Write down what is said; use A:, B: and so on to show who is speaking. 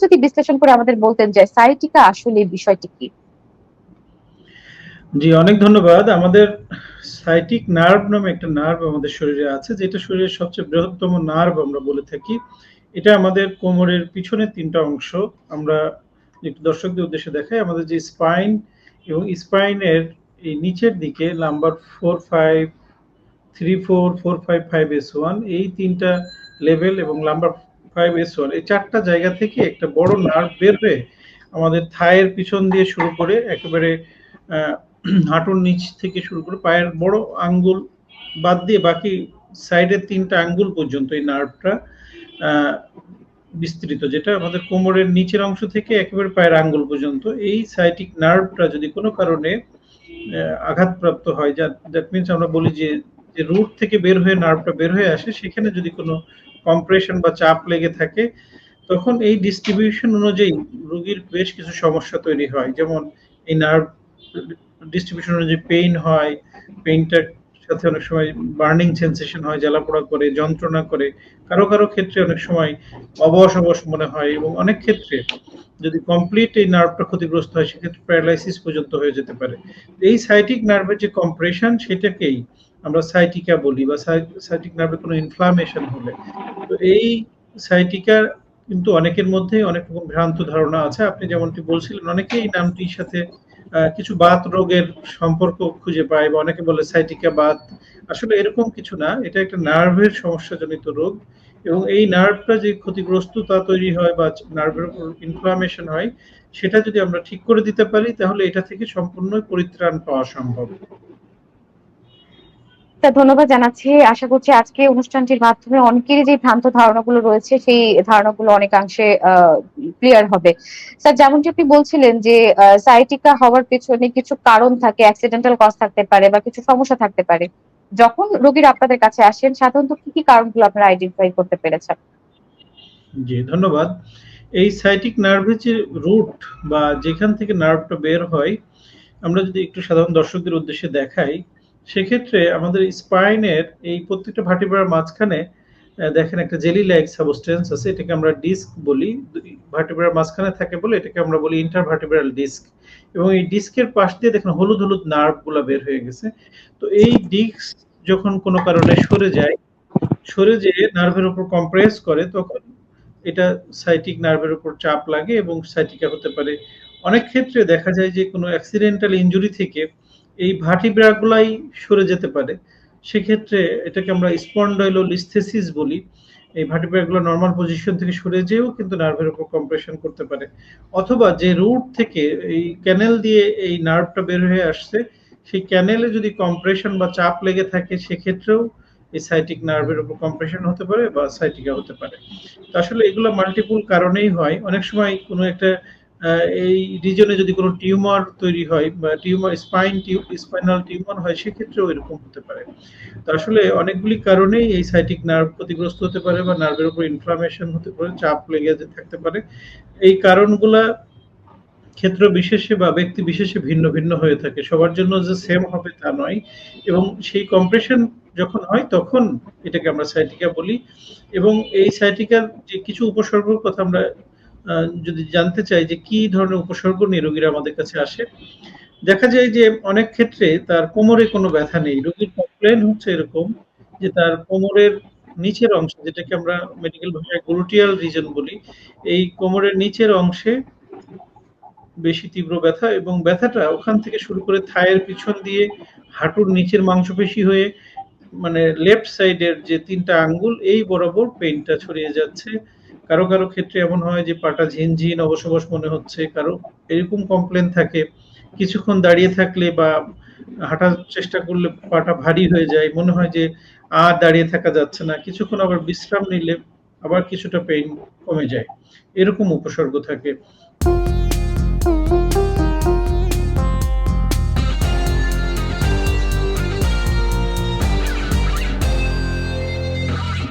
A: যদি বিশ্লেষণ করে আমাদের বলতেন যে সাইটিকা আসলে বিষয়টি কি?
B: জি, অনেক ধন্যবাদ। আমাদের সাইটিক নার্ভ নামে একটা নার্ভ আমাদের শরীরে আছে যেটা শরীরের সবচেয়ে বৃহত্তম নার্ভ আমরা বলে থাকি। এটা আমাদের কোমরের পিছনের ৩ টা অংশ। আমরা একটু দর্শকদের উদ্দেশ্যে দেখাই। আমাদের যে স্পাইন এবং স্পাইনের এই নিচের দিকে নাম্বার 4, 5, 3, 4, 4, 5, 5 S1 এই তিনটা লেভেল এবং নাম্বার 5 S1 এই ৪ টা জায়গা থেকে একটা বড় নার্ভ বের হয়ে আমাদের থায়ের পিছন দিয়ে শুরু করে একেবারে হাঁটুর নিচ থেকে শুরু করে পায়ের বড় আঙ্গুল বাদ দিয়ে বাকি সাইডের ৩ টা আঙ্গুল পর্যন্ত এই নার্ভটা বিস্তৃত যেটা আমাদের কোমরের নিচের অংশ থেকে একেবারে পায়ের আঙ্গুল পর্যন্ত। এই সাইটিক নার্ভটা যদি কোনো কারণে আঘাতপ্রাপ্ত হয় যা দ্যাট মিনস আমরা বলি যে, যে রুট থেকে বের হয়ে নার্ভটা বের হয়ে আসে সেখানে যদি কোনো কম্প্রেশন বা চাপ লেগে থাকে তখন এই ডিস্ট্রিবিউশন অনুযায়ী রোগীর বেশ কিছু সমস্যা তৈরি হয়। যেমন এই নার্ভ ডিস্ট্রিবিউশন অনুযায়ী পেইন হয়, পেইনটার সাথে অনেক সময় বার্নিং সেনসেশন হয়, জ্বালাপোড়া করে, যন্ত্রণা করে। কারও, কারও ক্ষেত্রে অনেক সময় অবশ, অবশ মনে হয় এবং অনেক ক্ষেত্রে যদি কমপ্লিট এই নার্ভটা ক্ষতিগ্রস্ত হয় সেক্ষেত্রে প্যারালাইসিস পর্যন্ত হয়ে যেতে পারে। এই সাইটিক নার্ভের যে কম্প্রেশন সেটাকেই আমরা সাইটিকা বলি বা সাইটিক নার্ভের কোনো ইনফ্লামেশন হলে। তো এই সাইটিকার কিন্তু অনেকের মধ্যেই অনেক রকম ভ্রান্ত ধারণা আছে। আপনি যেমনটি বলছিলেন অনেকেই এই নামটির সাথে কিছু বাত রোগের সম্পর্ক খুঁজে পায় বা অনেকে বলে সাইটিকা বাত। আসলে এরকম কিছু না। এটা একটা নার্ভের সমস্যাজনিত রোগ এবং এই নার্ভটা যে ক্ষতিগ্রস্ততা তৈরি হয় বা নার্ভের ইনফ্লামেশন হয়, সেটা যদি আমরা ঠিক করে দিতে পারি, তাহলে এটা থেকে সম্পূর্ণ পরিত্রাণ পাওয়া সম্ভব।
A: ধন্যবাদ জানাচ্ছি। আশা করছি আজকে অনুষ্ঠানটির মাধ্যমে অনেকেরই যে ভ্রান্ত ধারণাগুলো রয়েছে সেই ধারণাগুলো অনেকাংশে ক্লিয়ার হবে। স্যার যেমনটি আপনি বলছিলেন যে সাইটিকা হওয়ার পেছনে কিছু কারণ থাকে, অ্যাক্সিডেন্টাল কজ থাকতে পারে বা কিছু সমস্যা থাকতে পারে। যখন রোগীরা আপনাদের কাছে আসেন সাধারণত কি, কি কারণগুলো আপনারা আইডেন্টিফাই করতে পেরেছেন?
B: জি, ধন্যবাদ। এই সাইটিক নার্ভের যে রুট বা যেখান থেকে নার্ভটা বের হয়, আমরা যদি একটু সাধারণ দর্শকদের উদ্দেশ্যে দেখাই, সেক্ষেত্রে আমাদের স্পাইনের এই প্রত্যেকটা ভার্টিব্রার মাঝখানে দেখেন একটা জেলি লাইক সাবস্টেন্স আছে। এটাকে আমরা ডিস্ক বলি। ভার্টিব্রার মাঝখানে থাকে বলে এটাকে আমরা বলি ইন্টারভার্টিব্রাল ডিস্ক এবং এই ডিস্কের পাশ দিয়ে দেখেন হলুদ, হলুদ নার্ভগুলা বের হয়ে গেছে। তো এই ডিস্ক যখন কোনো কারণে সরে যায়, সরে যেয়ে নার্ভের উপর কম্প্রেস করে তখন এটা সাইটিক নার্ভের উপর চাপ লাগে এবং সাইটিকা হতে পারে। অনেক ক্ষেত্রে দেখা যায় যে কোনো অ্যাক্সিডেন্টাল ইনজুরি থেকে এই ভার্টিব্রা গুলাই সরে যেতে পারে। সেক্ষেত্রে এটাকে আমরা স্পন্ডাইলোলিস্থেসিস বলি। এই ভার্টিব্রা গুলো নরমাল পজিশন থেকে সরে যেয়েও কিন্তু নার্ভের উপর কম্প্রেশন করতে পারে। অথবা যে রুট থেকে এই ক্যানেল দিয়ে এই নার্ভটা বের হয়ে আসছে, সেই ক্যানেলে যদি কম্প্রেশন বা চাপ লেগে থাকে সেক্ষেত্রেও এই সাইটিক নার্ভের উপর কম্প্রেশন হতে পারে বা সাইটিকা হতে পারে। তো আসলে এগুলো মাল্টিপুল কারণেই হয়। অনেক সময় কোনো একটা এই রিজনে যদি কোনো টিউমার তৈরি হয় বা টিউমার স্পাইন স্পাইনাল টিউমার হয় সেক্ষেত্রেও এরকম হতে পারে। তো আসলে অনেকগুলি কারণেই এই সাইটিক নার্ভ ক্ষতিগ্রস্ত হতে পারে বা নার্ভের উপর ইনফ্লামেশন হতে পারে, চাপ লেগে থাকতে পারে। এই কারণগুলা ক্ষেত্র বিশেষে বা ব্যক্তি বিশেষে ভিন্ন, ভিন্ন হয়ে থাকে। সবার জন্য যে সেম হবে তা নয় এবং সেই কম্প্রেশন যখন হয় তখন এটাকে আমরা সাইটিকা বলি এবং এই সাইটিকার যে কিছু উপসর্গের কথা আমরা যদি জানতে চাই যে কি ধরনের উপসর্গ নিয়ে রোগীরা আমাদের কাছে আসে। দেখা যায় যে অনেক ক্ষেত্রে তার কোমরে কোনো ব্যথা নেই। রোগীর কমপ্লেইন হচ্ছে এরকম যে তার কোমরের নিচের অংশে, যেটাকে আমরা মেডিকেল ভাষায় গ্লুটিয়াল রিজন বলি। এই কোমরের নিচের অংশে বেশি তীব্র ব্যথা এবং ব্যথাটা ওখান থেকে শুরু করে থায়ের পিছন দিয়ে হাঁটুর নিচের মাংসপেশি হয়ে মানে লেফট সাইডের যে তিনটা আঙ্গুল, এই বরাবর পেইনটা ছড়িয়ে যাচ্ছে। কারও, কারও ক্ষেত্রে এমন হয় যে পাটা ঝিনঝিন, অবশ মনে হচ্ছে। কারও এরকম কমপ্লেন থাকে। কিছুক্ষণ দাঁড়িয়ে থাকলে বা হাঁটার চেষ্টা করলে পাটা ভারী হয়ে যায়। মনে হয় যে আর দাঁড়িয়ে থাকা যাচ্ছে না। কিছুক্ষণ আবার বিশ্রাম নিলে আবার কিছুটা পেইন কমে যায়। এরকম উপসর্গ থাকে।